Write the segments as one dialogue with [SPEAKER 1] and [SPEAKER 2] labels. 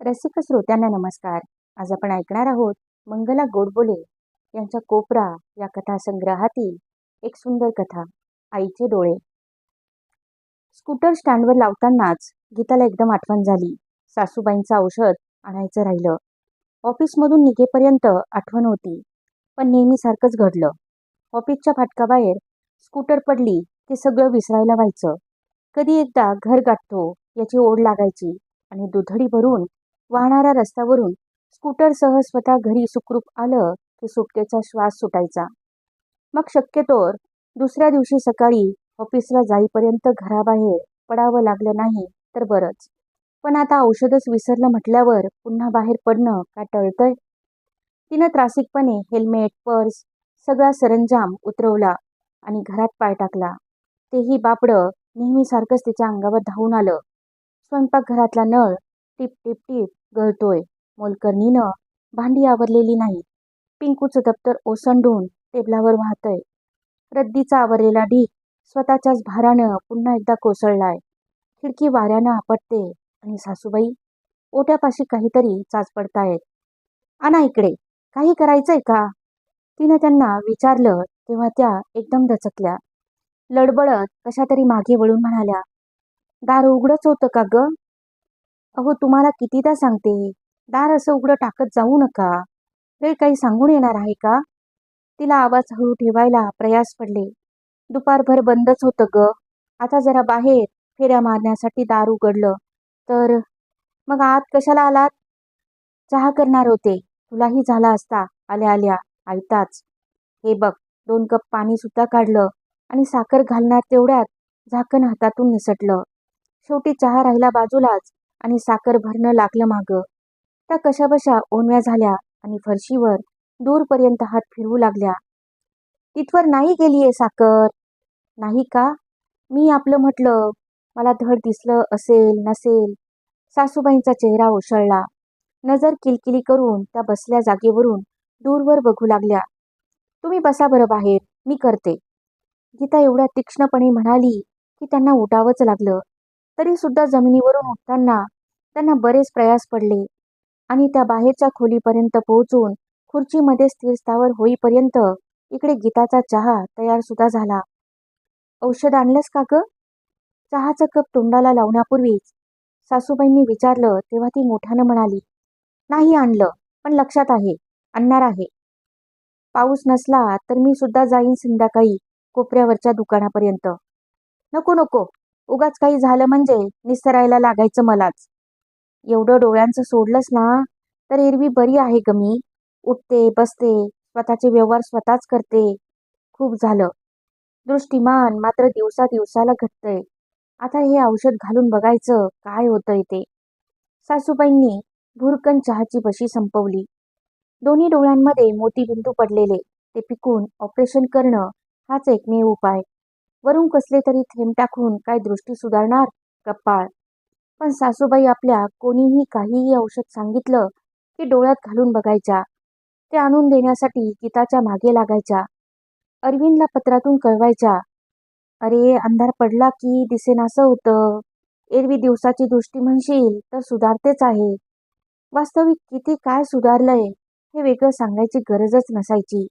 [SPEAKER 1] रसिक श्रोत्यांना नमस्कार. आज आपण ऐकणार आहोत मंगला गोडबोले यांच्या कोपरा या कथासंग्रहातील एक सुंदर कथा आईचे डोळे. स्कूटर स्टँडवर लावतानाच गीताला एकदम आठवण झाली. सासूबाईंचं औषध आणायचं राहिलं. ऑफिसमधून निघेपर्यंत आठवण होती पण नेहमीसारखंच घडलं. ऑफिसच्या फाटकाबाहेर स्कूटर पडली की सगळं विसरायला व्हायचं. कधी एकदा घर गाठतो याची ओढ लागायची आणि दुधडी भरून वाहणाऱ्या रस्त्यावरून स्कूटरसह स्वतः घरी सुखरूप आलं की सुटकेचा श्वास सुटायचा. मग शक्यतोर दुसऱ्या दिवशी सकाळी ऑफिसला जाईपर्यंत घराबाहेर पडावं लागलं नाही तर बरंच. पण आता औषधच विसरलं म्हटल्यावर पुन्हा बाहेर पडणं का टळतंय? तिनं त्रासिकपणे हेल्मेट पर्स सगळा सरंजाम उतरवला आणि घरात पाय टाकला. तेही बापडं नेहमीसारखंच तिच्या अंगावर धावून आलं. स्वयंपाकघरातला नळ टिप टिप टिप गळतोय. मोलकर्णीनं भांडी आवरलेली नाही पिंकूचं दप्तर ओसंडून टेबलावर वाहतंय. रद्दीचा आवरलेला ढीक स्वतःच्याच भारानं पुन्हा एकदा कोसळलाय. खिडकी वाऱ्यानं आपटते. आणि सासूबाई ओट्यापाशी काहीतरी चाच पडतायत. आणा इकडे. काही करायचंय का? तिनं त्यांना विचारलं तेव्हा त्या एकदम दचकल्या. लडबडत कशा तरी मागे वळून म्हणाल्या दार उघडच होतं का ग? अहो तुम्हाला कितीदा सांगते दार असं उघडं टाकत जाऊ नका. वेळ काही सांगून येणार आहे का? तिला आवाज हळू ठेवायला प्रयास पडले. दुपारभर बंदच होतं ग. आता जरा बाहेर फेऱ्या मारण्यासाठी दार उघडलं. तर मग आत कशाला आलात? चहा करणार होते. तुलाही झाला असता. आल्या आल्या ऐताच हे बघ दोन कप पाणी सुद्धा काढलं आणि साखर घालणार तेवढ्यात झाकण हातातून निसटलं. शेवटी चहा राहिला बाजूलाच. आणि साखर भरणं लागलं मागं. त्या कशाबशा ओनव्या झाल्या आणि फरशीवर दूरपर्यंत हात फिरवू लागल्या. तिथवर नाही गेलीये साखर. नाही का? मी आपलं म्हटलं मला धड दिसलं असेल नसेल. सासूबाईंचा चेहरा ओसळला. नजर किलकिली करून त्या बसल्या जागेवरून दूरवर बघू लागल्या. तुम्ही बसा बरं बाहेर मी करते. गीता एवढ्या तीक्ष्णपणे म्हणाली की त्यांना उठावंच लागलं. तरी सुद्धा जमिनीवरून उठताना त्यांना बरेच प्रयास पडले. आणि त्या बाहेरच्या खोलीपर्यंत पोहोचून खुर्चीमध्ये स्थिरस्थावर होईपर्यंत इकडे गीताचा चहा तयार सुद्धा झाला. औषध आणलंस का ग? चहाचा कप तोंडाला लावण्यापूर्वीच सासूबाईंनी विचारलं तेव्हा ती मोठ्यानं म्हणाली नाही आणलं पण लक्षात आहे आणणार आहे. पाऊस नसला तर मी सुद्धा जाईन संध्याकाळी कोपऱ्यावरच्या दुकानापर्यंत. नको नको उगाच काही झालं म्हणजे निसरायला लागायचं मलाच. एवढं डोळ्यांचं सोडलंस ना तर एरवी बरी आहे ग मी. उठते बसते स्वतःचे व्यवहार स्वतःच करते. खूप झालं. दृष्टिमान मात्र दिवसा दिवसाला घटतंय. आता हे औषध घालून बघायचं काय होतंय ते. सासूबाईंनी भुरकन चहाची बशी संपवली. दोन्ही डोळ्यांमध्ये मोतीबिंदू पडलेले. ते पिकून ऑपरेशन करणं हाच एकमेव उपाय. वरून कसले तरी थेंब टाकून काय दृष्टी सुधारणार? कपाळ. पण सासूबाई आपल्या कोणीही काहीही औषध सांगितलं की डोळ्यात घालून बघायच्या. ते आणून देण्यासाठी गीताच्या मागे लागायच्या. अरविंदला पत्रातून कळवायच्या. अरे अंधार पडला की दिसेनासं होतं. एरवी दिवसाची दृष्टी म्हणशील तर सुधारतेच आहे. वास्तविक किती काय सुधारलंय हे वेगळं सांगायची गरजच नसायची.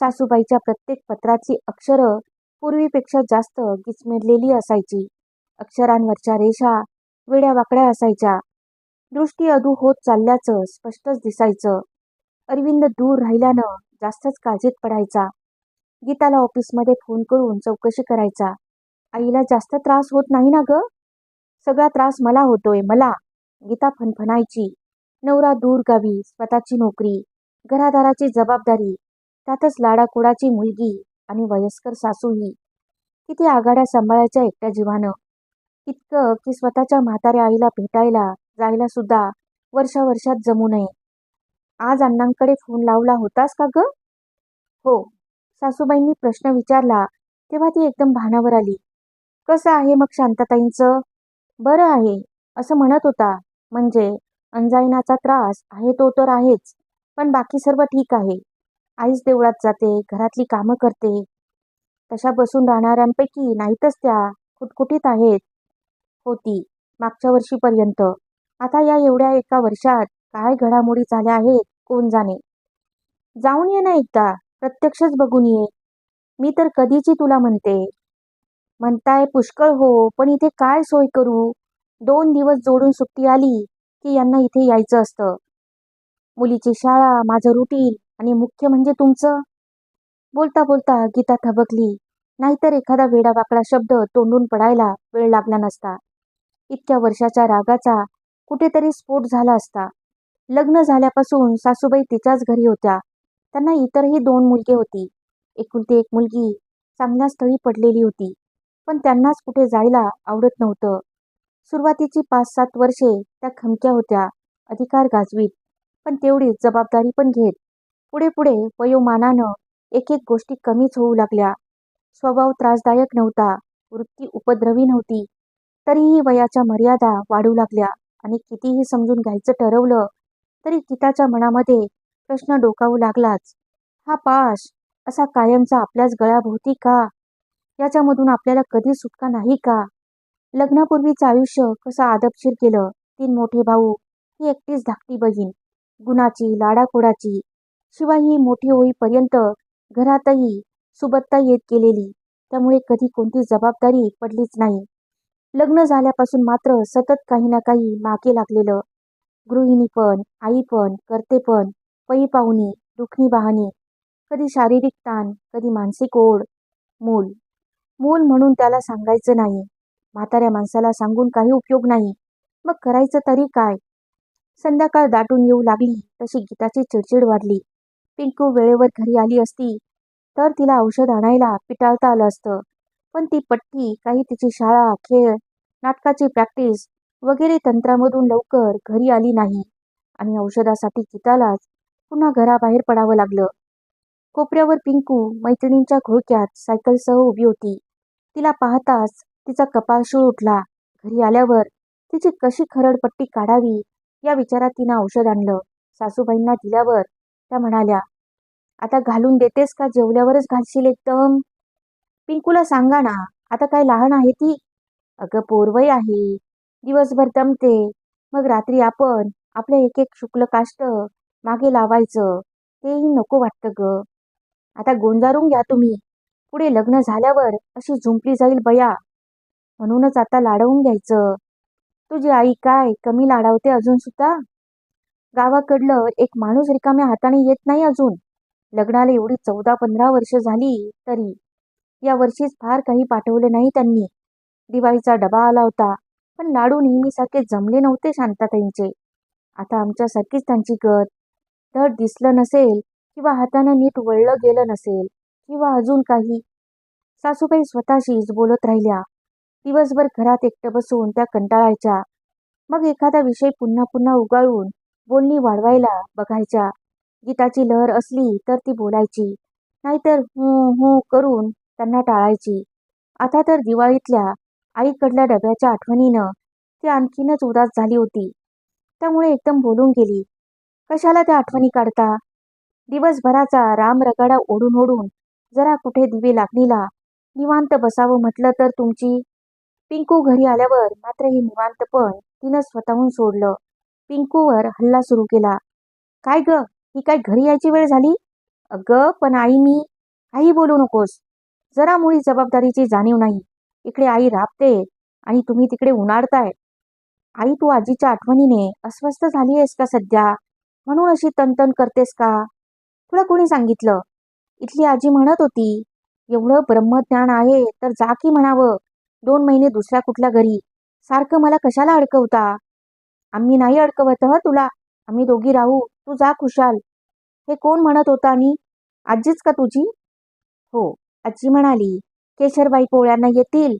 [SPEAKER 1] सासूबाईच्या प्रत्येक पत्राची अक्षरं पूर्वीपेक्षा जास्त गिचमेडलेली असायची. अक्षरांवरच्या रेषा वेड्या वाकड्या असायच्या. दृष्टी अधू होत चालल्याचं स्पष्टच दिसायचं. अरविंद दूर राहिल्यानं जास्तच काळजीत पडायचा. गीताला ऑफिसमध्ये फोन करून चौकशी करायचा. आईला जास्त त्रास होत नाही ना ग? सगळा त्रास मला होतोय मला. गीता फणफणायची. नवरा दूर गावी स्वतःची नोकरी घरादाराची जबाबदारी त्यातच लाडाकोडाची मुलगी आणि वयस्कर सासूही. किती आघाड्या सांभाळायच्या एकट्या जीवानं. इतकं की स्वतःच्या म्हाताऱ्या आईला भेटायला जायला सुद्धा वर्षा वर्षात जमू नये. आज अण्णांकडे फोन लावला होतास का ग? हो. सासूबाईंनी प्रश्न विचारला तेव्हा ती एकदम भानावर आली. कसं आहे मग शांतताईंचं? बरं आहे असं म्हणत होता. म्हणजे अंजायनाचा त्रास आहे तो तर आहेच पण बाकी सर्व ठीक आहे. आईच देवळात जाते घरातली कामं करते. तशा बसून राहणाऱ्यांपैकी नाहीतच त्या खुटखुटीत आहेत. होती मागच्या वर्षीपर्यंत. आता या एवढ्या एका वर्षात काय घडामोडी झाल्या आहेत कोण जाणे? जाऊन ये ना एकदा प्रत्यक्षच बघून ये. मी तर कधीची तुला म्हणते? म्हणताय पुष्कळ हो पण इथे काय सोय करू? दोन दिवस जोडून सुट्टी आली की यांना इथे यायचं असतं. मुलीची शाळा माझं रुटीन आणि मुख्य म्हणजे तुमचं? बोलता बोलता गीता थबकली. नाहीतर एखादा वेडावाकडा शब्द तोंडून पडायला वेळ लागला नसता. इतक्या वर्षाच्या रागाचा कुठेतरी स्फोट झाला असता. लग्न झाल्यापासून सासूबाई तिच्याच घरी होत्या. त्यांना इतरही दोन मुलगे होती. एकुलती एक मुलगी चांगल्या स्थळी पडलेली होती पण त्यांनाच कुठे जायला आवडत नव्हतं. सुरुवातीची पाच सात वर्षे त्या खमक्या होत्या अधिकार गाजवीत पण तेवढीच जबाबदारी पण घेत. पुढे पुढे वयोमानानं एक एक गोष्टी कमीच होऊ लागल्या. स्वभाव त्रासदायक नव्हता वृत्ती उपद्रवी नव्हती. तरीही वयाच्या मर्यादा वाढू लागल्या आणि कितीही समजून घ्यायचं ठरवलं तरी गीताच्या मनामध्ये प्रश्न डोकावू लागलाच. हा पाश असा कायमचा आपल्याच गळ्याभोवती का? याच्यामधून आपल्याला कधी सुटका नाही का? लग्नापूर्वीचं आयुष्य कसं आदबशीर केलं? तीन मोठे भाऊ ही एकटीच धाकटी बहीण गुणाची लाडाकोडाची शिवाय ही मोठी होईपर्यंत घरातही सुबत्ता येत गेलेली त्यामुळे कधी कोणती जबाबदारी पडलीच नाही. लग्न झाल्यापासून मात्र सतत काही ना काही मागे लागलेलं. गृहिणी पण आई पण करते पण पई पाहुणी दुखणी बहाणी कधी शारीरिक ताण कधी मानसिक ओढ मूल. मूल म्हणून त्याला सांगायचं नाही. म्हाताऱ्या माणसाला सांगून काही उपयोग नाही. मग करायचं तरी काय? संध्याकाळ दाटून येऊ लागली तशी गीताची चिडचिड वाढली. पिंकू वेळेवर घरी आली असती तर तिला औषध आणायला पिटाळता आलं असतं. पण ती पट्टी काही तिची शाळा खेळ नाटकाची प्रॅक्टिस वगैरे तंत्रामधून लवकर घरी आली नाही. आणि औषधासाठी गीतालाच पुन्हा घराबाहेर पडावं लागलं. कोपऱ्यावर पिंकू मैत्रिणींच्या घोळक्यात सायकलसह उभी होती. तिला पाहताच तिचा कपाळशूळ उठला. घरी आल्यावर तिची कशी खरडपट्टी काढावी या विचारात तिनं औषध आणलं. सासूबाईंना दिल्यावर त्या म्हणाल्या आता घालून देतेस का? जेवल्यावरच घालशील एकदम. पिंकूला सांगा ना आता काय लहान आहे ती? अगं पोरवय आहे. दिवसभर दमते. मग रात्री आपण आपले एक एक शुक्ल काष्ट मागे लावायचं. तेही नको वाटतं ग. आता गोंजारून घ्या तुम्ही. पुढे लग्न झाल्यावर अशी झुंपली जाईल बया. म्हणूनच आता लाडवून घ्यायचं. तुझी आई काय कमी लाडावते अजून सुद्धा? गावाकडलं एक माणूस रिकाम्या हाताने येत नाही अजून. लग्नाला एवढी चौदा पंधरा वर्ष झाली तरी. या वर्षीच फार काही पाठवले नाही त्यांनी. दिवाळीचा डबा आला होता पण लाडू नेहमीसारखे जमले नव्हते शांताताईंचे. आता आमच्यासारखीच त्यांची गत. धड दिसलं नसेल किंवा हातानं नीट वळलं गेलं नसेल किंवा अजून काही. सासूबाई स्वतःशीच बोलत राहिल्या. दिवसभर घरात एकटं बसून त्या कंटाळायच्या. मग एखादा विषय पुन्हा पुन्हा उगाळून बोलणी वाढवायला बघायच्या. गीताची लहर असली तर ती बोलायची. नाहीतर हो हो करून त्यांना टाळायची. आता तर दिवाळीतल्या आईकडल्या डब्याच्या आठवणीनं ती आणखीनच उदास झाली होती. त्यामुळे एकदम बोलून गेली. कशाला त्या आठवणी काढता? दिवसभराचा राम रगाडा ओढून ओढून जरा कुठे दिवे लागणीला निवांत बसावं म्हटलं तर तुमची पिंकू घरी आल्यावर मात्र हे निवांतपण तिनं स्वतःहून सोडलं. पिंकूवर हल्ला सुरू केला. काय ग? ही काय घरी यायची वेळ झाली? अगं पण आई मी? काही बोलू नकोस. जरा मुळी जबाबदारीची जाणीव नाही. इकडे आई राबते आणि तुम्ही तिकडे उन्हाळताय. आई तू आजीच्या आठवणीने अस्वस्थ झाली आहेस का सध्या? म्हणून अशी तनतन करतेस का? तुला कोणी सांगितलं? इथली आजी म्हणत होती एवढं ब्रह्मज्ञान आहे तर जा की म्हणावं. दोन महिने दुसऱ्या कुठल्या घरी. सारखं मला कशाला अडकवता? आम्ही नाही अडकवत ह तुला. आम्ही दोघी राहू. तू जा खुशाल. हे कोण म्हणत होता आणि? आजीच का तुझी? हो. आजी म्हणाली केशरबाई पोळ्यांना येतील.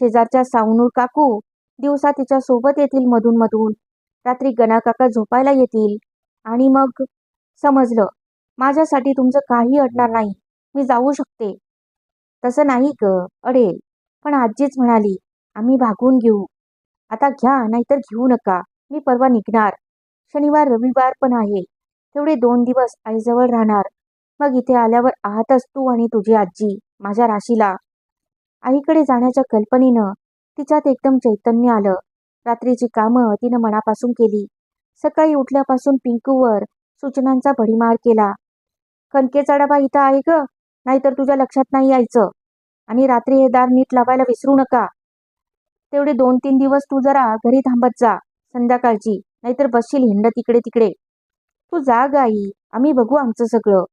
[SPEAKER 1] शेजारच्या सावनूर काकू दिवसा तिच्या सोबत येतील मधून मधून. रात्री गणाकाका झोपायला येतील. आणि मग समजलं माझ्यासाठी तुमचं काही अडणार नाही. मी जाऊ शकते. तसं नाही ग अडेल. पण आजीच म्हणाली आम्ही भागून घेऊ. आता घ्या नाहीतर घेऊ नका. मी परवा निघणार. शनिवार रविवार पण आहे. तेवढे दोन दिवस आईजवळ राहणार. मग इथे आल्यावर आहातच तू आणि तुझी आजी माझ्या राशीला. आईकडे जाण्याच्या कल्पनेनं तिच्यात एकदम चैतन्य आलं. रात्रीची कामं तिनं मनापासून केली. सकाळी उठल्यापासून पिंकूवर सूचनांचा भडीमार केला. कणकेचा डबा इथं आहे ग नाहीतर तुझ्या लक्षात नाही यायचं. आणि रात्री हे दार नीट लावायला विसरू नका. तेवढे दोन तीन दिवस तू जरा घरी थांबत जा संध्याकाळची. नाहीतर बसशील हिंड तिकडे तिकडे तू जा ग आई आम्ही बघू आमचं सगळं.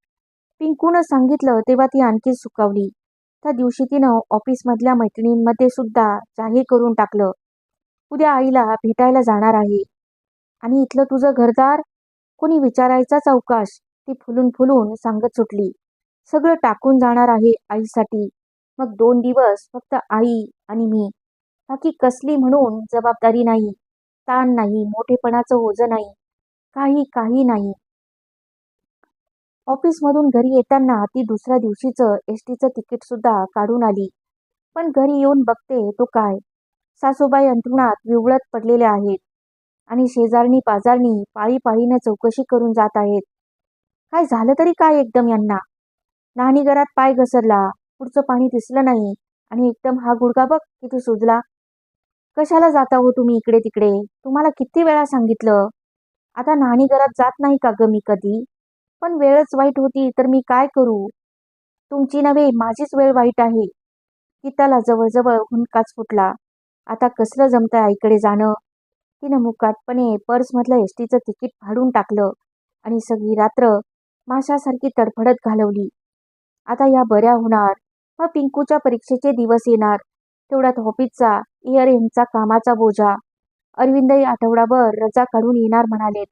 [SPEAKER 1] पिंकूनं सांगितलं तेव्हा ती आणखी सुकावली. त्या दिवशी तिनं ऑफिसमधल्या मैत्रिणींमध्ये सुद्धा जाहीर करून टाकलं. उद्या आईला भेटायला जाणार आहे. आणि इथलं तुझं घरदार? कोणी विचारायचाच अवकाश ती फुलून फुलून सांगत सुटली. सगळं टाकून जाणार आहे आईसाठी. मग दोन दिवस फक्त आई आणि मी. बाकी कसली म्हणून जबाबदारी नाही. ताण नाही मोठेपणाचं ओझं नाही. काही काही नाही. ऑफिसमधून घरी येताना ती दुसऱ्या दिवशीचं एस टीचं तिकीट सुद्धा काढून आली. पण घरी येऊन बघते तो काय? सासूबाई अंथरुणात विवळत पडलेल्या आहेत आणि शेजारणी पाजारणी पाळी पाळीनं चौकशी करून जात आहेत. काय झालं तरी काय एकदम यांना? नानी घरात पाय घसरला पुढचं पाणी दिसलं नाही आणि एकदम हा गुडगा बघ किती सुजला. कशाला जाता हो तुम्ही इकडे तिकडे? तुम्हाला किती वेळा सांगितलं? आता नानी घरात जात नाही का ग मी कधी? पण वेळच वाईट होती तर मी काय करू? तुमची नव्हे माझीच वेळ वाईट आहे. गीताला जवळजवळ हुंकाच फुटला. आता कसलं जमतं आईकडे जाणं? तिनं मुकाटपणे पर्समधलं एस टीचं तिकीट फाडून टाकलं आणि सगळी रात्र माशासारखी तडफडत घालवली. आता या बऱ्या होणार. मग पिंकूच्या परीक्षेचे दिवस येणार. तेवढ्यात ऑफिसचा इयर एंडचा कामाचा बोजा. अरविंदही आठवडाभर रजा काढून येणार म्हणालेत.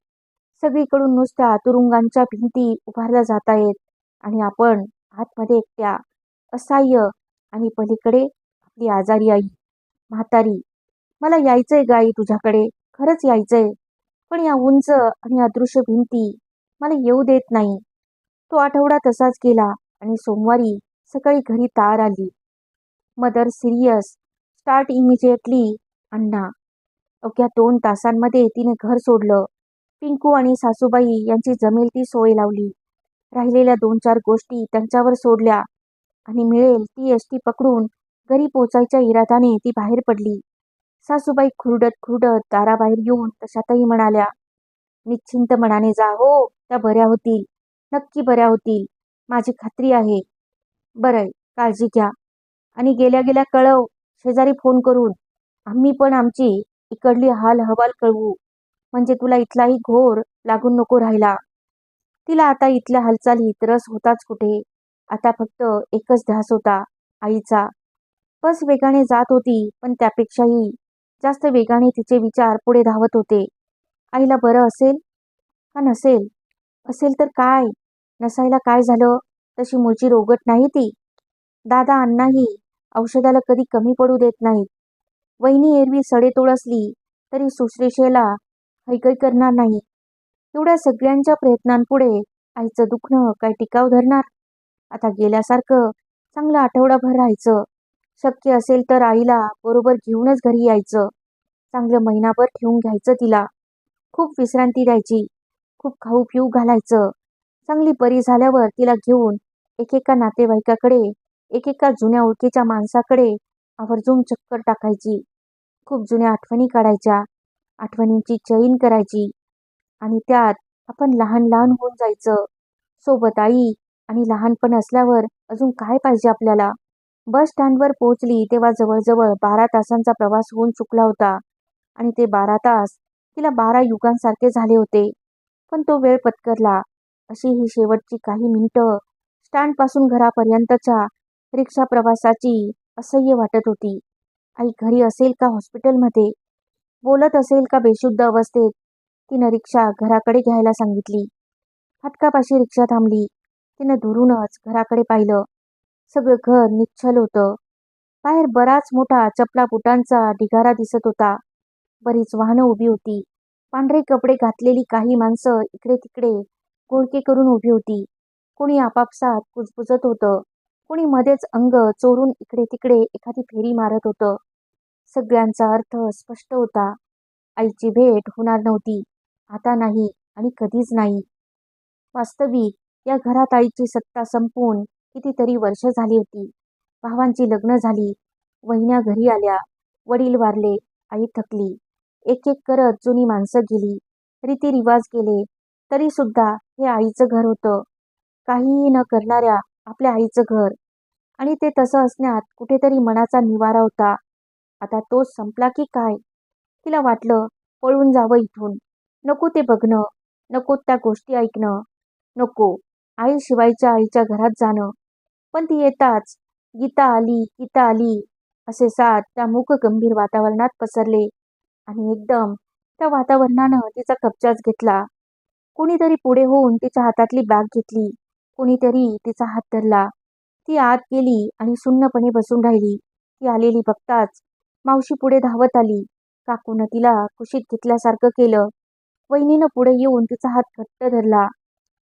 [SPEAKER 1] सगळीकडून नुसत्या तुरुंगांच्या भिंती उभारल्या जात आहेत आणि आपण आतमध्ये एकट्या असहाय्य आणि पलीकडे आपली आजारी आई म्हातारी. मला यायचंय गाई तुझ्याकडे खरंच यायचंय. पण या उंच आणि अदृश्य भिंती मला येऊ देत नाही. तो आठवडा तसाच गेला आणि सोमवारी सकाळी घरी तार आली. Mother serious start immediately Anna. अवघ्या दोन तासांमध्ये तिने घर सोडलं. पिंकू आणि सासूबाई यांची जमेल ती सोय लावली. राहिलेल्या दोन चार गोष्टी त्यांच्यावर सोडल्या आणि मिळेल ती एसटी पकडून घरी पोचायच्या इरादाने ती बाहेर पडली. सासूबाई खुरडत खुरडत दाराबाहेर येऊन तशातही म्हणाल्या निश्चिंत मनाने जा हो त्या बऱ्या होतील नक्की बऱ्या होतील माझी खात्री आहे. बरंय काळजी घ्या. आणि गेल्या गेल्या कळव शेजारी फोन करून आम्ही पण आमची इकडली हाल हवाल कळवू. म्हणजे तुला इथलाही घोर लागून नको राहिला. तिला आता इथल्या हालचालीत रस होताच कुठे? आता फक्त एकच ध्यास होता आईचा. बस वेगाने जात होती पण त्यापेक्षाही जास्त वेगाने तिचे विचार पुढे धावत होते. आईला बरं असेल? का नसेल? असेल तर काय? नसायला काय झालं? तशी मुळची रोगट नाही ती. दादा अण्णाही औषधाला कधी कमी पडू देत नाहीत. वहिनी एरवी सडेतोड असली तरी सुश्रेषेला हैकै करणार नाही. एवढ्या सगळ्यांच्या प्रयत्नांपुढे आईचं दुखणं काय टिकाव धरणार? आता गेल्यासारखं चांगलं आठवडाभर राहायचं. शक्य असेल तर आईला बरोबर घेऊनच घरी यायचं. चांगलं महिनाभर ठेवून घ्यायचं तिला. खूप विश्रांती द्यायची. खूप खाऊ पिऊ घालायचं. चांगली बरी झाल्यावर तिला घेऊन एकेका नातेवाईकाकडे एकेका जुन्या ओळखीच्या माणसाकडे आवर्जून चक्कर टाकायची. खूप जुन्या आठवणी काढायच्या. आठवणींची चैन करायची. आणि त्यात आपण लहान लहान होऊन जायचं. सोबत आई आणि लहानपण असल्यावर अजून काय पाहिजे आपल्याला? बस स्टँडवर पोहोचली तेव्हा जवळजवळ बारा तासांचा प्रवास होऊन चुकला होता. आणि ते बारा तास तिला बारा युगांसारखे झाले होते. पण तो वेळ पत्करला. अशी ही शेवटची काही मिनिटं स्टँडपासून घरापर्यंतच्या रिक्षा प्रवासाची असह्य वाटत होती. आई घरी असेल का हॉस्पिटलमध्ये? बोलत असेल का बेशुद्ध अवस्थेत? तिनं रिक्षा घराकडे घ्यायला सांगितली. फाटकापाशी रिक्षा थांबली. तिनं दुरूनच घराकडे पाहिलं. सगळं घर निच्छल होतं. बाहेर बराच मोठा चपला बुटांचा ढिगारा दिसत होता. बरीच वाहनं उभी होती. पांढरे कपडे घातलेली काही माणसं इकडे तिकडे गोळके करून उभी होती. कोणी आपापसात कुजबुजत होतं. कोणी मध्येच अंग चोरून इकडे तिकडे एखादी फेरी मारत होतं. सगळ्यांचा अर्थ स्पष्ट होता. आईची भेट होणार नव्हती. आता नाही आणि कधीच नाही. वास्तविक या घरात आईची सत्ता संपून कितीतरी वर्ष झाली होती. भावांची लग्न झाली. वहिन्या घरी आल्या. वडील वारले. आई थकली. एक एक करत जुनी माणसं गेली. रीतीरिवाज गेले तरी सुद्धा हे आईचं घर होतं. काहीही न करणाऱ्या आपल्या आईचं घर. आणि ते तसं असण्यात कुठेतरी मनाचा निवारा होता. आता तोच संपला की काय? तिला वाटलं पळून जावं इथून. नको ते बघणं नको त्या गोष्टी ऐकणं. नको आई शिवायच्या आईच्या घरात जाणं. पण ती येताच गीता आली गीता आली असे साथ त्या मूक गंभीर वातावरणात पसरले. आणि एकदम त्या वातावरणानं तिचा कब्जाच घेतला. कुणीतरी पुढे होऊन तिच्या हातातली बॅग घेतली. कुणीतरी तिचा हात धरला. ती आत गेली आणि सुन्नपणे बसून राहिली. ती आलेली बघताच मावशी पुढे धावत आली. काकूनं तिला कुशीत घेतल्यासारखं केलं. वहिनीनं पुढे येऊन तिचा हात घट्ट धरला.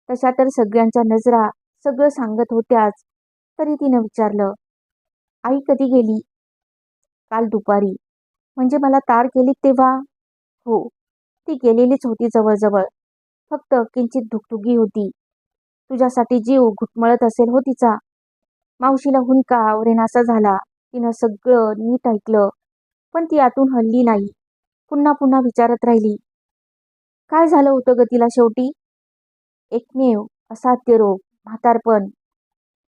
[SPEAKER 1] तशा तर सगळ्यांच्या नजरा सगळं सांगत होत्याच तरी तिनं विचारलं आई कधी गेली? काल दुपारी. म्हणजे मला तार गेली तेव्हा? हो ती गेलेलीच होती जवळजवळ. फक्त किंचित धुकधुकी होती. तुझ्यासाठी जीव घुटमळत असेल हो तिचा. मावशीला हुंका आवरेनासा झाला. तिनं सगळं नीट ऐकलं. पण ती आतून हल्ली नाही. पुन्हा पुन्हा विचारत राहिली काय झालं होतं ग तिला शेवटी? एकमेव असाध्य रोग म्हातारपण.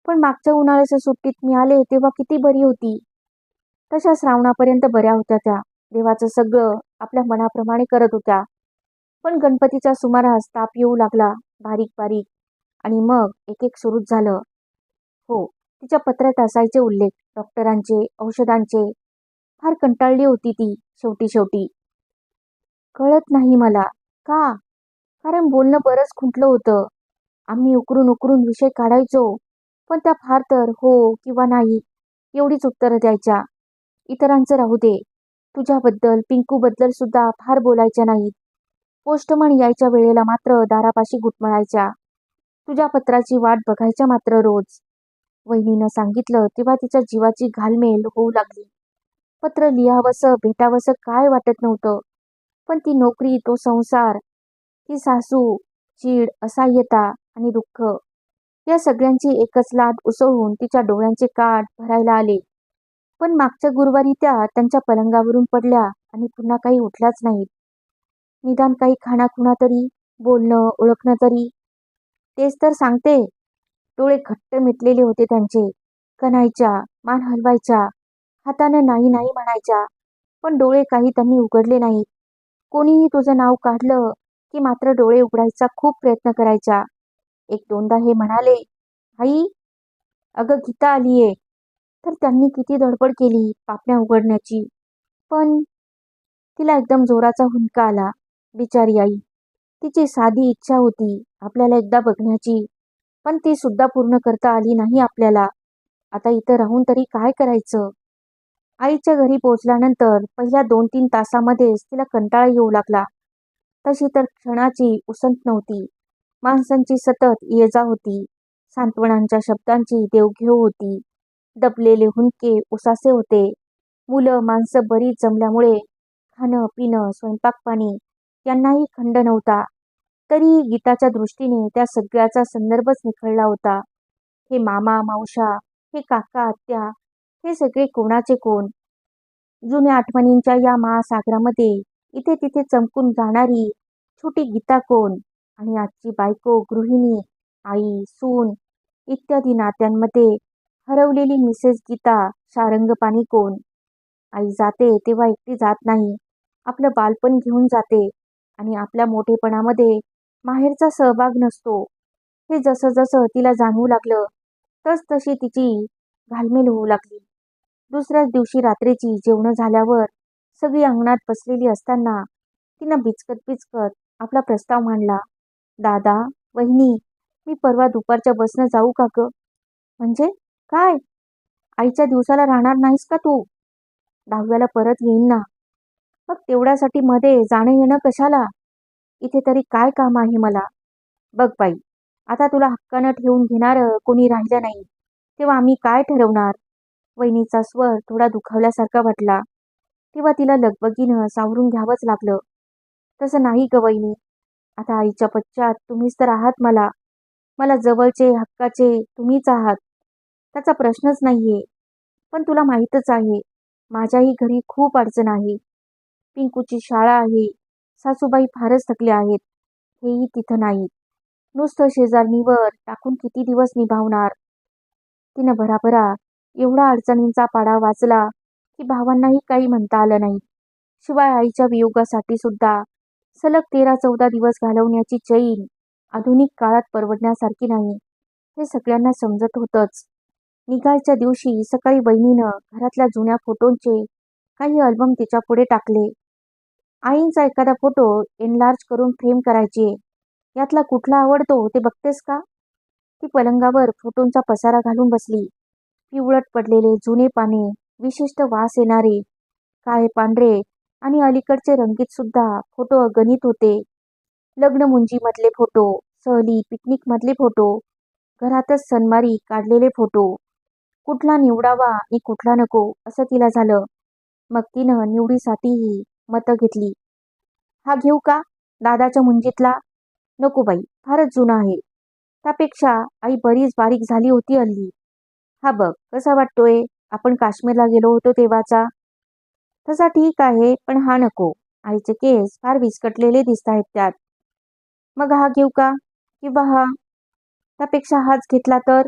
[SPEAKER 1] पण मागच्या उन्हाळ्याच्या सुट्टीत मी आले तेव्हा किती बरी होती. तशा श्रावणापर्यंत बऱ्या होत्या त्या. देवाचं सगळं आपल्या मनाप्रमाणे करत होत्या. पण गणपतीच्या सुमारास ताप येऊ लागला बारीक बारीक. आणि मग एक एक सुरूच झालं. हो तिच्या पत्रात असायचे उल्लेख. डॉक्टरांचे औषधांचे फार कंटाळली होती ती शेवटी शेवटी. कळत नाही मला. का? कारण बोलणं बरंच खुंटलं होतं. आम्ही उकरून उकरून विषय काढायचो. पण त्या फार तर हो किंवा नाही एवढीच उत्तरं द्यायच्या. इतरांचं राहू दे. तुझ्याबद्दल पिंकूबद्दल सुद्धा फार बोलायच्या नाहीत. पोस्टमन यायच्या वेळेला मात्र दारापाशी गुटमळायच्या तुझ्या पत्राची वाट बघायच्या मात्र रोज. वहिनीनं सांगितलं तेव्हा तिच्या जीवाची घालमेल होऊ लागली. पत्र लिहावंसं भेटावंसं काय वाटत नव्हतं. पण ती नोकरी तो संसार ती सासू चीड असहाय्यता आणि दुःख या सगळ्यांची एकच लाट उसळून तिच्या डोळ्यांचे काठ भरायला आले. पण मागच्या गुरुवारी त्या त्यांच्या पलंगावरून पडल्या आणि पुन्हा काही उठल्याच नाहीत निदान काही खाणाखुणा तरी बोलणं ओळखणं तरी. तेच तर सांगते. डोळे घट्ट मिटलेले होते त्यांचे. कणायच्या मान हलवायच्या हातानं नाही नाही म्हणायच्या. पण डोळे काही त्यांनी उघडले नाहीत कोणीही तुझं नाव काढलं की मात्र डोळे उघडायचा खूप प्रयत्न करायचा एक दोनदा हे म्हणाले आई अगं गीता आलीये. तर त्यांनी किती धडपड केली पापण्या उघडण्याची. पण तिला एकदम जोराचा हुंका आला. बिचारी आई तिची साधी इच्छा होती आपल्याला एकदा बघण्याची पण ती सुद्धा पूर्ण करता आली नाही आपल्याला. आता इथं राहून तरी काय करायचं? आईच्या घरी पोचल्यानंतर पहिल्या दोन तीन तासामध्येच तिला कंटाळा येऊ लागला. तशी तर क्षणाची उसंत नव्हती. माणसांची सतत ये जा होती. सांत्वनांच्या शब्दांची देवघेव होती. दबलेले हुंके उसासे होते. मुलं माणसं बरीच जमल्यामुळे खाणं पिणं स्वयंपाक पाणी यांनाही खंड नव्हता. तरीही गीताच्या दृष्टीने त्या सगळ्याचा संदर्भच निखळला होता. हे मामा मावशा हे काका आत्या हे सगळे कोणाचे कोण? जुन्या आठवणींच्या या महासागरामध्ये इथे तिथे चमकून जाणारी छोटी गीता कोण? आणि आजची बायको गृहिणी आई सून इत्यादी नात्यांमध्ये हरवलेली मिसेस गीता शारंगपाणी कोण? आई जाते तेव्हा एकटी जात नाही. आपलं बालपण घेऊन जाते आणि आपल्या मोठेपणामध्ये माहेरचा सहभाग नसतो. हे जसं जसं तिला जाणवू लागलं तस तशी तिची घालमेल होऊ लागली. दुसऱ्याच दिवशी रात्रीची जेवणं झाल्यावर सगळी अंगणात बसलेली असताना तिनं बिचकत बिचकत आपला प्रस्ताव मांडला दादा वहिनी मी परवा दुपारच्या बसनं जाऊ का ग? म्हणजे काय? आईच्या दिवसाला राहणार नाहीस का तू? दहाव्याला परत येईन ना. मग तेवढ्यासाठी मध्ये जाणं येणं कशाला? इथे तरी काय काम आहे मला? बघ बाई आता तुला हक्कानं ठेवून घेणार कोणी राहिलं नाही तेव्हा आम्ही काय ठरवणार? वहिनीचा स्वर थोडा दुखावल्यासारखा वाटला. तेव्हा तिला लगबगीनं सावरून घ्यावंच लागलं. तसं नाही ग वहिनी. आता आईच्या पश्चात तुम्हीच तर आहात मला. मला जवळचे हक्काचे तुम्हीच आहात. त्याचा प्रश्नच नाहीये. पण तुला माहीतच आहे माझ्याही घरी खूप अडचण आहे. पिंकूची शाळा आहे. सासूबाई फारच थकले आहेत. हेही तिथं नाहीत नुसतं शेजारणीवर टाकून किती दिवस निभावणार? तिनं भराभरा एवढा अडचणींचा पाडा वाचला की भावांनाही काही म्हणता आलं नाही. शिवाय आईच्या वियोगासाठी सुद्धा सलग तेरा चौदा दिवस घालवण्याची चैन आधुनिक काळात परवडण्यासारखी नाही हे सगळ्यांना समजत होतंच. निघायच्या दिवशी सकाळी बहिणीनं घरातल्या जुन्या फोटोंचे काही अल्बम तिच्या पुढे टाकले. आईंचा एखादा फोटो एनलार्ज करून फ्रेम करायचे. यातला कुठला आवडतो ते बघतेस का? ती पलंगावर फोटोंचा पसारा घालून बसली. पिवळट पडलेले जुने पाने विशिष्ट वास येणारे काळे पांढरे आणि अलीकडचे रंगीत सुद्धा फोटो अगणित होते. लग्न मुंजीमधले फोटो सहली पिकनिकमधले फोटो घरातच सनमारी काढलेले फोटो. कुठला निवडावा आणि कुठला नको असं तिला झालं. मग तिनं निवडीसाठीही मतं घेतली. हा घेऊ का? दादाच्या मुंजीतला? नको बाई फारच जुना आहे. त्यापेक्षा आई बरीच बारीक झाली होती हल्ली. हा बघ कसा वाटतोय? आपण काश्मीरला गेलो होतो तेव्हाचा? तसा ठीक आहे पण हा नको. आईचे केस फार विस्कटलेले दिसत आहेत त्यात. मग हा घेऊ का? किंवा हा? त्यापेक्षा हाच घेतला तर?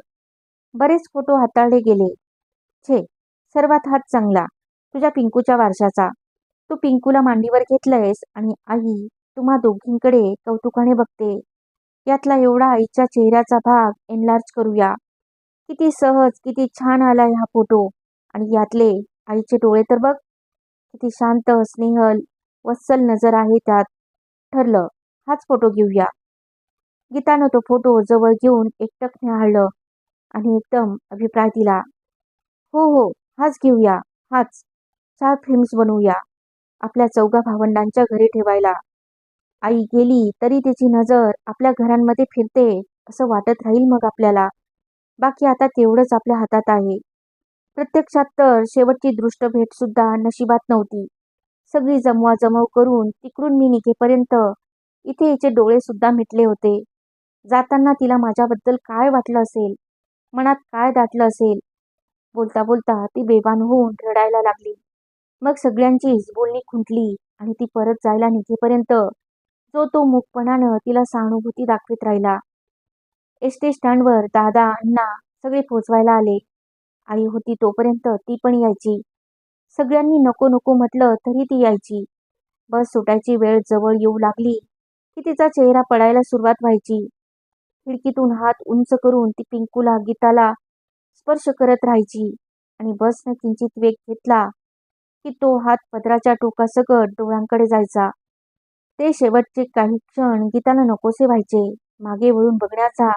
[SPEAKER 1] बरेच फोटो हाताळले गेले. छे सर्वात हाच चांगला. तुझ्या पिंकूच्या वारशाचा. तू पिंकूला मांडीवर घेतलंयस आणि आई तुम्हा दोघींकडे कौतुकाने बघते. यातला एवढा आईच्या चेहऱ्याचा भाग एनलार्ज करूया. किती सहज किती छान आलाय हा फोटो. आणि यातले आईचे डोळे तर बघ किती शांत स्नेहल वत्सल नजर आहे त्यात ठरलं. हाच फोटो घेऊया. गीतानं तो फोटो जवळ घेऊन एकटक निहाळलं आणि एकदम अभिप्राय दिला. हो हो हाच घेऊया हाच. चार फ्रेम्स बनवूया आपल्या चौघा भावंडांच्या घरी ठेवायला. आई गेली तरी तिची नजर आपल्या घरांमध्ये फिरते असं वाटत राहील मग आपल्याला. बाकी आता तेवढंच आपल्या हातात आहे. प्रत्यक्षात तर शेवटची दृष्ट भेट सुद्धा नशिबात नव्हती. सगळी जमवाजमव करून तिकडून मी निघेपर्यंत इथे हिचे डोळे सुद्धा मिटले होते. जाताना तिला माझ्याबद्दल काय वाटलं असेल? मनात काय दाटलं असेल? बोलता बोलता ती बेभान होऊन रडायला लागली. मग सगळ्यांचीच बोलणी खुंटली आणि ती परत जायला निघेपर्यंत जो तो मूकपणानं तिला सहानुभूती दाखवित राहिला. एस टी स्टँडवर दादा अण्णा सगळे पोचवायला आले. आई होती तोपर्यंत ती पण यायची. सगळ्यांनी नको नको म्हटलं तरी ती यायची. बस सुटायची वेळ जवळ येऊ लागली की तिचा चेहरा पडायला सुरुवात व्हायची. खिडकीतून हात उंच करून ती पिंकूला गीताला स्पर्श करत राहायची आणि बसनं किंचित वेग घेतला की तो हात पदराच्या टोकासकट डोळ्यांकडे जायचा. ते शेवटचे काही क्षण गीताला नकोसे व्हायचे. मागे वळून बघण्याचा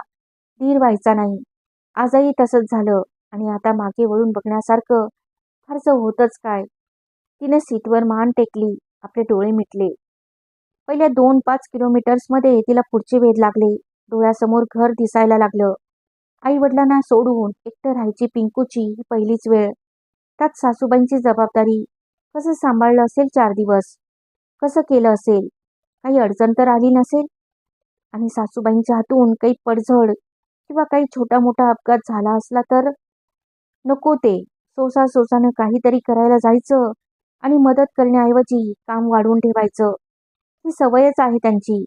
[SPEAKER 1] धीर व्हायचा नाही. आजही तसंच झालं आणि आता मागे वळून बघण्यासारखं फारसं होतच काय? तिने सीटवर मान टेकली आपले डोळे मिटले. पहिल्या दोन पाच किलोमीटर्समध्ये तिला पुढचे वेध लागले. डोळ्यासमोर घर दिसायला लागलं. आई वडिलांना सोडून एकटं राहायची पिंकूची ही पहिलीच वेळ. त्यात सासूबाईंची जबाबदारी कसं सांभाळलं असेल चार दिवस? कसं केलं असेल? काही अडचण तर आली नसेल? आणि सासूबाईंच्या हातून काही पडझड किंवा काही छोटा मोठा अपघात झाला असला तर? नको ते. सोसा सोसानं काहीतरी करायला जायचं आणि मदत करण्याऐवजी काम वाढवून ठेवायचं. ही सवयच आहे त्यांची.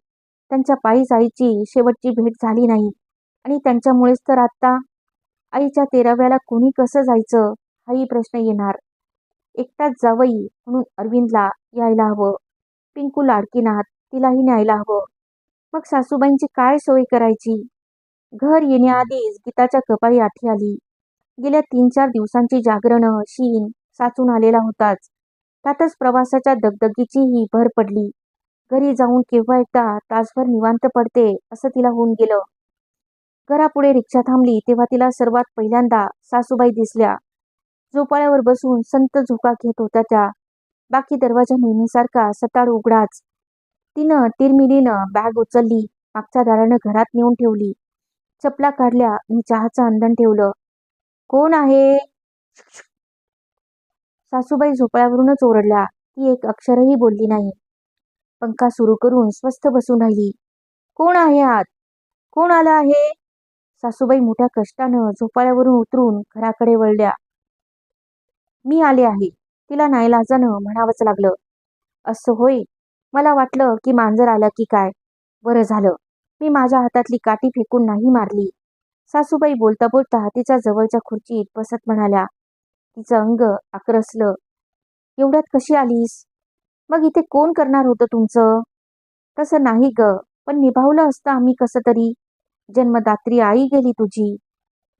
[SPEAKER 1] त्यांच्या पायीच आईची शेवटची भेट झाली नाही. आणि त्यांच्यामुळेच तर आत्ता आईच्या तेराव्याला कोणी कसं जायचं हाही प्रश्न येणार. एकटाच जावई म्हणून अरविंदला यायला हवं. पिंकू लाडकीनाथ तिलाही न्यायला हवं. मग सासूबाईंची काय सोय करायची? घर येण्याआधीच गीताच्या कपाळी आठी आली. गेल्या तीन चार दिवसांची जागरणं शीन साचून आलेला होताच. त्यातच प्रवासाच्या दगदगीचीही भर पडली. घरी जाऊन केव्हा एकदा तासभर निवांत पडते असं तिला होऊन गेलं. घरापुढे रिक्षा थांबली तेव्हा तिला सर्वात पहिल्यांदा सासूबाई दिसल्या. झोपाळ्यावर बसून संत झोका घेत होत्या त्या. बाकी दरवाजा नेहमीसारखा सताड उघडाच. तिनं तिरमिरीनं बॅग उचलली मागच्या दारानं घरात नेऊन ठेवली. चपला काढल्या आणि चहाचं अंधण ठेवलं. कोण आहे? सासूबाई झोपळ्यावरूनच ओरडल्या. ती एक अक्षरही बोलली नाही. पंखा सुरू करून स्वस्थ बसून राहिली. कोण आहे आत? कोण आला आहे? सासूबाई मोठ्या कष्टानं झोपाळ्यावरून उतरून घराकडे वळल्या. मी आले आहे. तिला नाईलाजानं म्हणावंच लागलं. असं होय. मला वाटलं की मांजर आलं की काय. बरं झालं. मी माझ्या हातातली काठी फेकून नाही मारली. सासूबाई बोलता बोलता तिच्या जवळच्या खुर्चीत बसत म्हणाल्या तिचं अंग आक्रसलं. एवढ्यात कशी आलीस? मग इथे कोण करणार होतं तुमचं? तसं नाही ग पण निभावलं असतं आम्ही कसं तरी. जन्मदात्री आई गेली तुझी.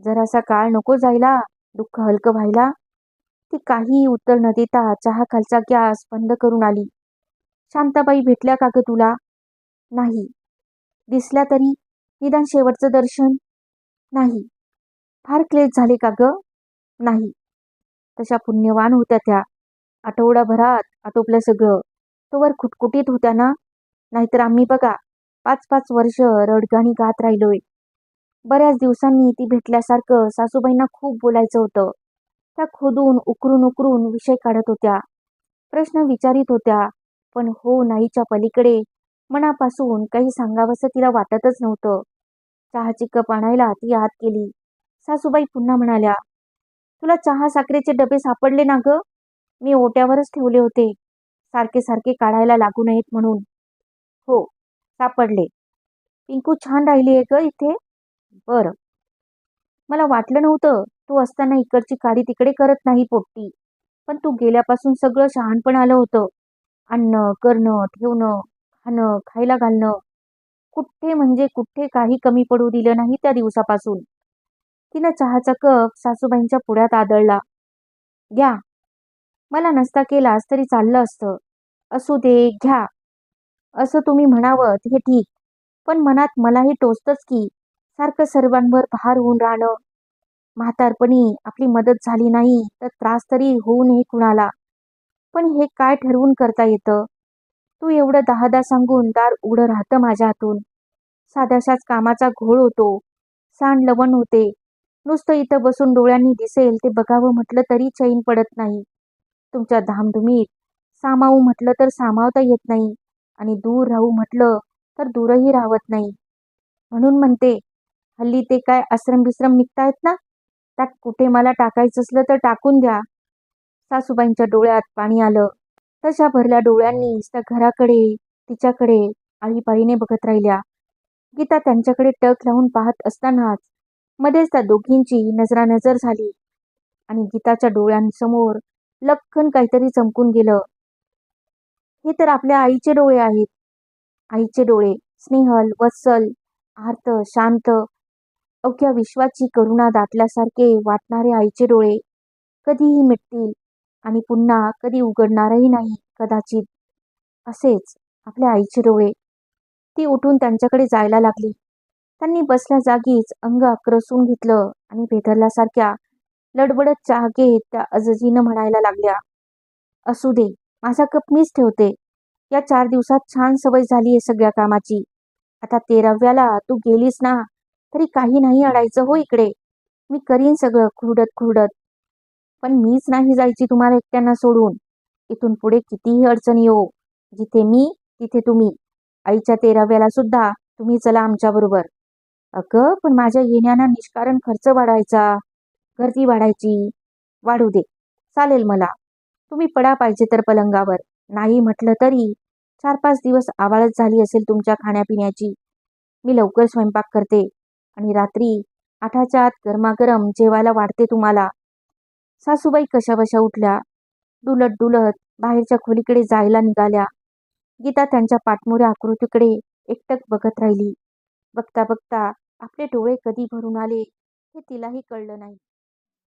[SPEAKER 1] जरासा काळ नको जायला दुःख हलकं व्हायला. ती काहीही उत्तर न देता चहा खालचा गॅस बंद करून आली. शांताबाई भेटल्या का ग तुला? नाही. दिसल्या तरी निदान शेवटचं दर्शन नाही. फार क्लेश झाले का ग? नाही. तशा पुण्यवान होत्या त्या. आठवडाभरात आटोपलं सगळं. तोवर खुटखुटीत होत्या ना? नाहीतर आम्ही बघा पाच पाच वर्ष रडगाणी गात राहिलोय. बऱ्याच दिवसांनी ती भेटल्यासारखं सासूबाईंना खूप बोलायचं होतं. त्या खोदून उकरून उकरून विषय काढत होत्या. प्रश्न विचारित होत्या पण हो नाहीच्या पलीकडे मनापासून काही सांगावंसं तिला वाटतच नव्हतं. चहाची कप आणायला ती आत गेली. सासूबाई पुन्हा म्हणाल्या तुला चहा साखरेचे डबे सापडले ना ग? मी ओट्यावरच ठेवले होते. सारखे सारखे काढायला लागू नयेत म्हणून. हो सापडले. पिंकू छान राहिली आहे ग इथे. बरं. मला वाटलं नव्हतं. तू असताना इकडची काडी तिकडे करत नाही पोट्टी. पण तू गेल्यापासून सगळं शहाणपण आलं होतं. आणणं करणं ठेवणं खाणं खायला घालणं. कुठे म्हणजे कुठे काही कमी पडू दिलं नाही त्या दिवसापासून. तिनं चहाचा कप सासूबाईंच्या पुढ्यात आदळला. घ्या. मला नसता केलास तरी चाललं असतं. असू दे घ्या. असं तुम्ही म्हणावं हे ठीक. पण मनात मलाही टोचतच की सारखं सर्वांवर भार होऊन राहणं. म्हातारपणी आपली मदत झाली नाही तर त्रास तरी होऊ नये कुणाला. पण हे काय ठरवून करता येतं? तू एवढं दहादा सांगून दार उघडं राहतं माझ्या हातून साध्याशाच कामाचा घोळ होतो. सांड लवण होते. नुसतं इथं बसून डोळ्यांनी दिसेल ते बघावं म्हटलं तरी चैन पडत नाही. तुमच्या धामधुमीत सामावू म्हटलं तर सामावता येत नाही आणि दूर राहू म्हटलं तर दूरही राहत नाही. म्हणून म्हणते हल्ली ते काय आश्रम बिश्रम निघतायत ना? त्यात कुठे मला टाकायचं असलं तर टाकून द्या. सासूबाईंच्या डोळ्यात पाणी आलं. तशा भरल्या डोळ्यांनी त्या घराकडे तिच्याकडे आळीपाळीने बघत राहिल्या. गीता त्यांच्याकडे टक लावून पाहत असतानाच मध्येच त्या दोघींची नजरानजर झाली आणि गीताच्या डोळ्यांसमोर लखन काहीतरी चमकून गेलं. हे तर आपल्या आईचे डोळे आहेत. आईचे डोळे स्नेहल वत्सल आर्त शांत अवघ्या विश्वाची करुणा दाटल्यासारखे वाटणारे आईचे डोळे कधीही मिटतील. आणि पुन्हा कधी उघडणारही नाही कदाचित. असेच आपल्या आईचे डोळे. ती उठून त्यांच्याकडे जायला लागली. त्यांनी बसल्या जागीच अंग आक्रसून घेतलं आणि भेदरल्यासारख्या लडबडत चहा घेत त्या अजजीनं म्हणायला लागल्या असू दे माझा कप मीच ठेवते. या चार दिवसात छान सवय झाली आहे सगळ्या कामाची. आता तेराव्याला तू गेलीस ना तरी काही नाही अडायचं हो इकडे. मी करीन सगळं खुरडत खुरडत. पण मीच नाही जायची तुम्हाला एकट्यांना सोडून. इथून पुढे कितीही अडचणी येऊ जिथे मी तिथे तुम्ही. आईच्या तेराव्याला सुद्धा तुम्ही चला आमच्याबरोबर अगं पण माझ्या येण्यानं निष्कारण खर्च वाढायचा. गर्दी वाढायची. वाढू दे. चालेल मला. तुम्ही पडा पाहिजे तर पलंगावर. नाही म्हटलं तरी. चार पाच दिवस आवाळच झाली असेल तुमच्या खाण्यापिण्याची. मी लवकर स्वयंपाक करते. आणि रात्री आठाच्या आत गरमागरम जेवायला वाढते तुम्हाला. सासूबाई कशाबशा उठल्या? डुलत डुलत बाहेरच्या खोलीकडे जायला निघाल्या. गीता त्यांच्या पाठमोऱ्या आकृतीकडे एकटक बघत राहिली. बघता बघता आपले डोळे कधी भरून आले हे तिलाही कळलं नाही.